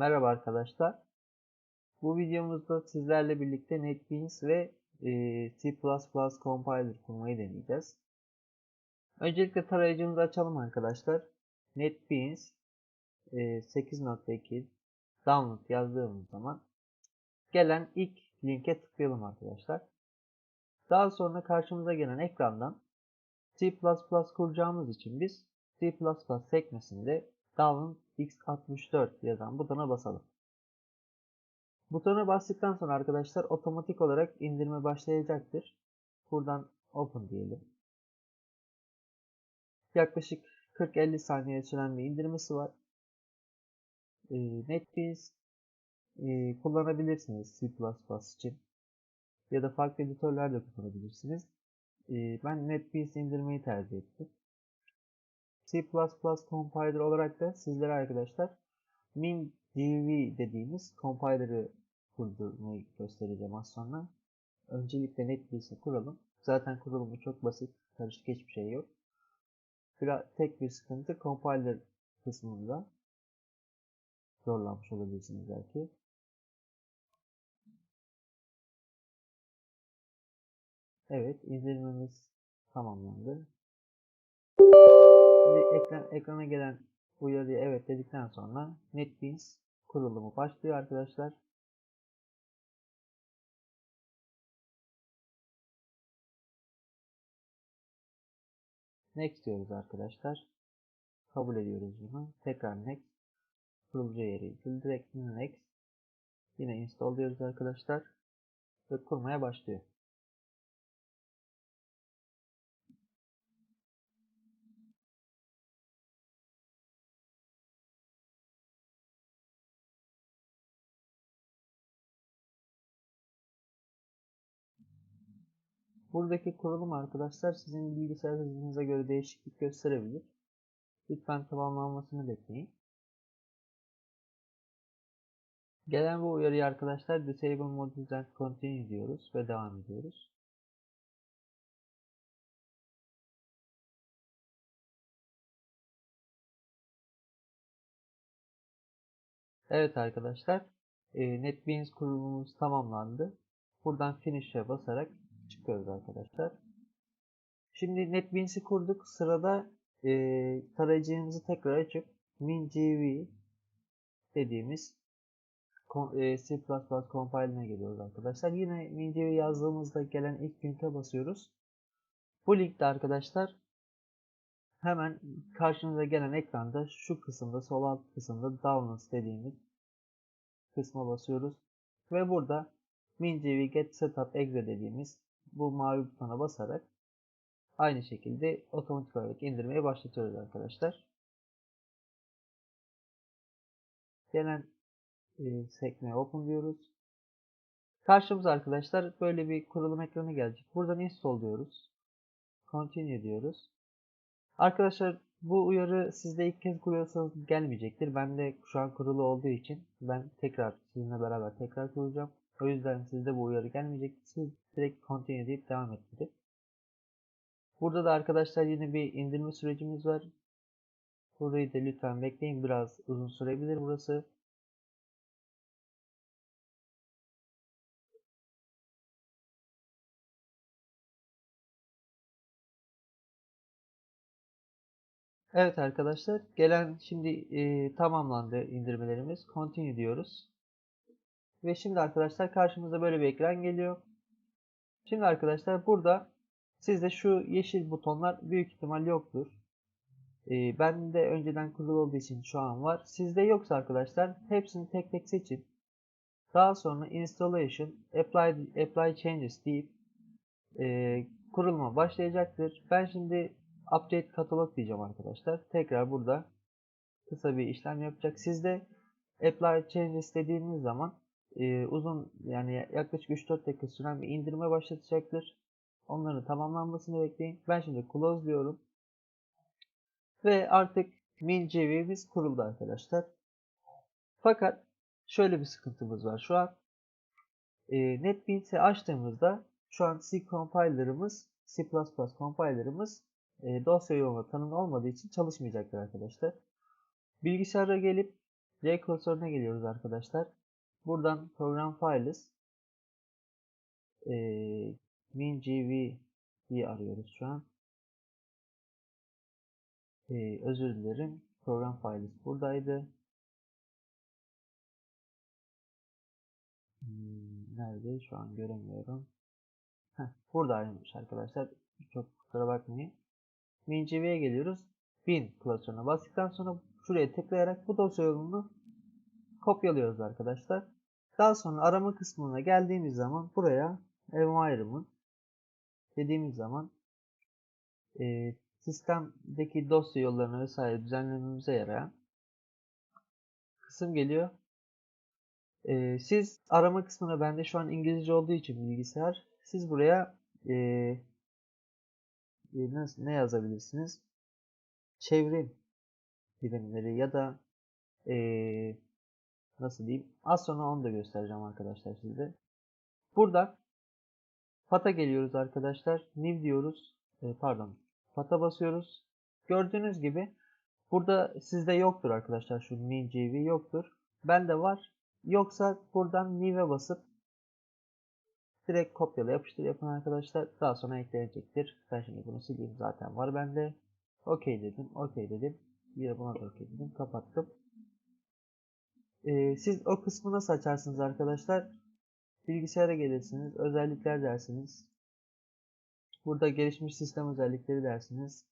Merhaba arkadaşlar. Bu videomuzda sizlerle birlikte NetBeans ve e, C++ compiler kurmayı deneyeceğiz. Öncelikle tarayıcımızı açalım arkadaşlar. NetBeans e, 8.2 download yazdığımız zaman gelen ilk linke tıklayalım arkadaşlar. Daha sonra karşımıza gelen ekrandan C++ kuracağımız için biz C++ sekmesinde download x64 yazan butona basalım. Butona bastıktan sonra arkadaşlar otomatik olarak indirme başlayacaktır. Buradan open diyelim. Yaklaşık 40-50 saniye süren bir indirmesi var. E, NetBeans e, kullanabilirsiniz C++ için. Ya da farklı editörler de kullanabilirsiniz. E, ben NetBeans indirmeyi tercih ettim. C++ compiler olarak da sizlere arkadaşlar MinGV dediğimiz compiler'ı kurdurmayı göstereceğim az sonra. Öncelikle NetBeans'i kuralım. Zaten kurulumu çok basit. Karışık hiçbir şey yok. Biraz, tek bir sıkıntı compiler kısmında zorlanmış olabilirsiniz belki. Evet, indirmemiz tamamlandı. Şimdi ekran, ekrana gelen uyarıya evet dedikten sonra NetBeans kurulumu başlıyor arkadaşlar. Next diyoruz arkadaşlar. Kabul ediyoruz bunu. Tekrar next. Kurulucu yeri direkt next. Yine install diyoruz arkadaşlar. Ve kurmaya başlıyor. Buradaki kurulum arkadaşlar sizin bilgisayar hızınıza göre değişiklik gösterebilir. Lütfen tamamlanmasını bekleyin. Gelen bu uyarıyı arkadaşlar Disable Modules and Continue diyoruz ve devam ediyoruz. Evet arkadaşlar NetBeans kurulumumuz tamamlandı. Buradan Finish'e basarak çıkıyoruz arkadaşlar. Şimdi NetBeans'i kurduk. Sırada e, tarayıcımızı tekrar açıp MinGV dediğimiz e, C++ compiler'ine geliyoruz arkadaşlar. Yine MinGV yazdığımızda gelen ilk linke basıyoruz. Bu linkte arkadaşlar hemen karşınıza gelen ekranda şu kısımda sol alt kısımda downloads dediğimiz kısma basıyoruz. Ve burada MinGV get setup exe dediğimiz bu mavi butona basarak aynı şekilde otomatik olarak indirmeye başlatıyoruz arkadaşlar. Gelen e, sekmeye open diyoruz. Karşımıza arkadaşlar böyle bir kurulum ekranı gelecek. Buradan install diyoruz. Continue diyoruz. Arkadaşlar bu uyarı sizde ilk kez kuruyorsanız gelmeyecektir. Ben de şu an kurulu olduğu için ben tekrar sizinle beraber tekrar kuracağım. O yüzden sizde bu uyarı gelmeyecek. Siz direkt continue deyip devam ettirin. Burada da arkadaşlar yine bir indirme sürecimiz var. Burayı da lütfen bekleyin. Biraz uzun sürebilir burası. Evet arkadaşlar gelen şimdi e, tamamlandı indirmelerimiz. Continue diyoruz. Ve şimdi arkadaşlar karşımıza böyle bir ekran geliyor. Şimdi arkadaşlar burada sizde şu yeşil butonlar büyük ihtimal yoktur. Ee, ben de önceden kurulu olduğu için şu an var. Sizde yoksa arkadaşlar hepsini tek tek seçin. Daha sonra installation, apply, apply changes deyip e, kuruluma başlayacaktır. Ben şimdi update katalog diyeceğim arkadaşlar. Tekrar burada kısa bir işlem yapacak. Sizde apply changes dediğiniz zaman e, uzun yani yaklaşık 3-4 dakika süren bir indirme başlatacaktır. Onların tamamlanmasını bekleyin. Ben şimdi close diyorum. Ve artık MinGV'miz kuruldu arkadaşlar. Fakat şöyle bir sıkıntımız var. Şu an e, NetBeans'i açtığımızda şu an C compiler'ımız C++ compiler'ımız e, dosya yoğunluğu tanımlı olmadığı için çalışmayacaktır arkadaşlar. Bilgisayara gelip C klasörüne geliyoruz arkadaşlar. Buradan program files e, WinGV diye arıyoruz şu an. E, özür dilerim. Program files buradaydı. Hmm, nerede? Şu an göremiyorum. Heh, buradaymış arkadaşlar. Çok kusura bakmayın. WinGV'ye geliyoruz. Bin klasörüne bastıktan sonra şuraya tıklayarak bu dosya yolunu kopyalıyoruz arkadaşlar. Daha sonra arama kısmına geldiğimiz zaman buraya environment dediğimiz zaman e, sistemdeki dosya yollarını vesaire düzenlememize yarayan kısım geliyor. E, siz arama kısmına bende şu an İngilizce olduğu için bilgisayar siz buraya e, e, ne yazabilirsiniz? Çevrim bilimleri ya da e, nasıl diyeyim? Az sonra onu da göstereceğim arkadaşlar size. Buradan Pata geliyoruz arkadaşlar. New diyoruz. E, pardon. Pata basıyoruz. Gördüğünüz gibi burada sizde yoktur arkadaşlar. Şu NewGV yoktur. Bende var. Yoksa buradan New'e basıp direkt kopyala yapıştır yapın arkadaşlar. Daha sonra eklenecektir. Ben şimdi bunu sileyim zaten var bende. OK dedim. OK dedim. Bir de buna da OK dedim. Kapattım. Ee, siz o kısmı nasıl açarsınız arkadaşlar? Bilgisayara gelirsiniz. Özellikler dersiniz. Burada gelişmiş sistem özellikleri dersiniz.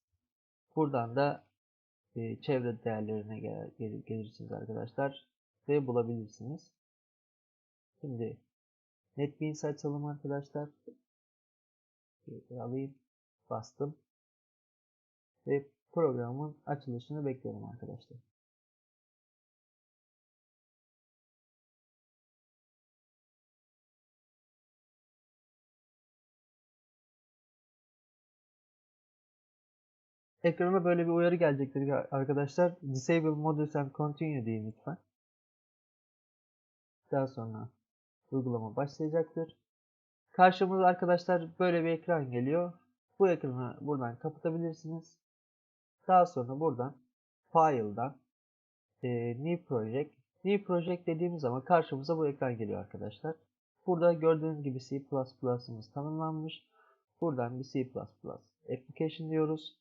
Buradan da e, çevre değerlerine gel gelirsiniz arkadaşlar. Ve bulabilirsiniz. Şimdi NetBeans açalım arkadaşlar. Şöyle alayım. Bastım. Ve programın açılışını bekliyorum arkadaşlar. Ekrana böyle bir uyarı gelecektir arkadaşlar. Disable modules and continue deyin lütfen. Daha sonra uygulama başlayacaktır. Karşımıza arkadaşlar böyle bir ekran geliyor. Bu ekranı buradan kapatabilirsiniz. Daha sonra buradan File'dan e, New Project New Project dediğimiz zaman karşımıza bu ekran geliyor arkadaşlar. Burada gördüğünüz gibi C++'ımız tanımlanmış. Buradan bir C++ application diyoruz.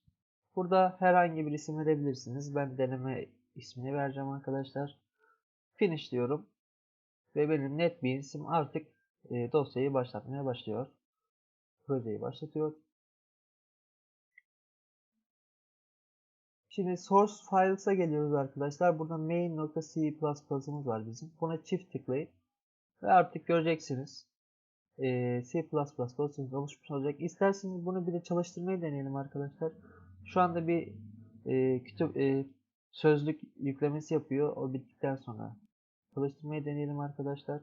Burada herhangi bir isim verebilirsiniz. Ben deneme ismini vereceğim arkadaşlar. Finish diyorum. Ve benim NetBeans'im artık e, dosyayı başlatmaya başlıyor. Projeyi başlatıyor. Şimdi source files'a geliyoruz arkadaşlar. Burada main.c++'ımız var bizim. Buna çift tıklayın. Ve artık göreceksiniz. E, C++ dosyamız oluşmuş olacak. İsterseniz bunu bir de çalıştırmayı deneyelim arkadaşlar. Şu anda bir e, kütüp e, sözlük yüklemesi yapıyor. O bittikten sonra çalıştırmayı deneyelim arkadaşlar.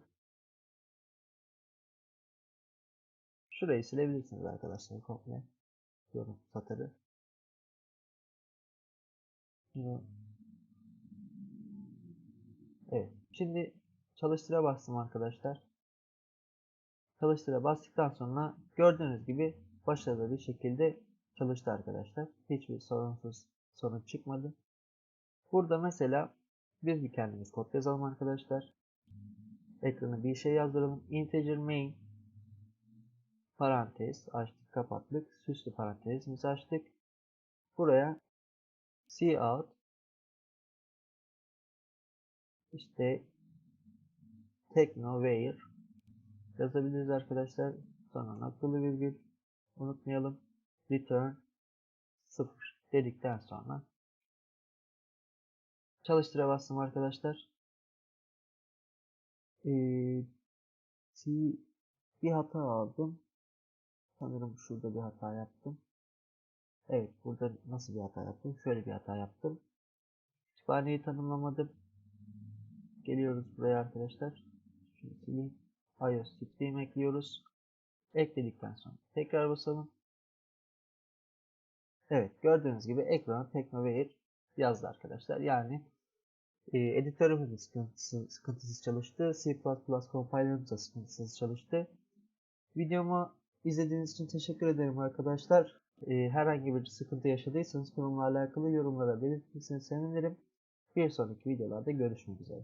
Şurayı silebilirsiniz arkadaşlar komple. Yorum satırı. Evet. Şimdi çalıştıra bastım arkadaşlar. Çalıştıra bastıktan sonra gördüğünüz gibi başarılı bir şekilde çalıştı arkadaşlar. Hiçbir sorunsuz sonuç çıkmadı. Burada mesela biz bir kendimiz kod yazalım arkadaşlar. Ekrana bir şey yazdıralım. Integer main parantez açtık kapattık. Süslü parantezimizi açtık. Buraya cout işte technoware yazabiliriz arkadaşlar. Sonra noktalı virgül unutmayalım return 0 dedikten sonra çalıştıra bastım arkadaşlar. Ee, bir hata aldım. Sanırım şurada bir hata yaptım. Evet burada nasıl bir hata yaptım? Şöyle bir hata yaptım. Kütüphaneyi tanımlamadım. Geliyoruz buraya arkadaşlar. Şunu sileyim. iOS tipleyim ekliyoruz. Ekledikten sonra tekrar basalım. Evet gördüğünüz gibi ekrana Teknovare yazdı arkadaşlar. Yani e, editörümüz sıkıntısız, sıkıntısız çalıştı. C++ compiler'ımız da sıkıntısız çalıştı. Videomu izlediğiniz için teşekkür ederim arkadaşlar. E, herhangi bir sıkıntı yaşadıysanız bununla alakalı yorumlara belirtirseniz sevinirim. Bir sonraki videolarda görüşmek üzere.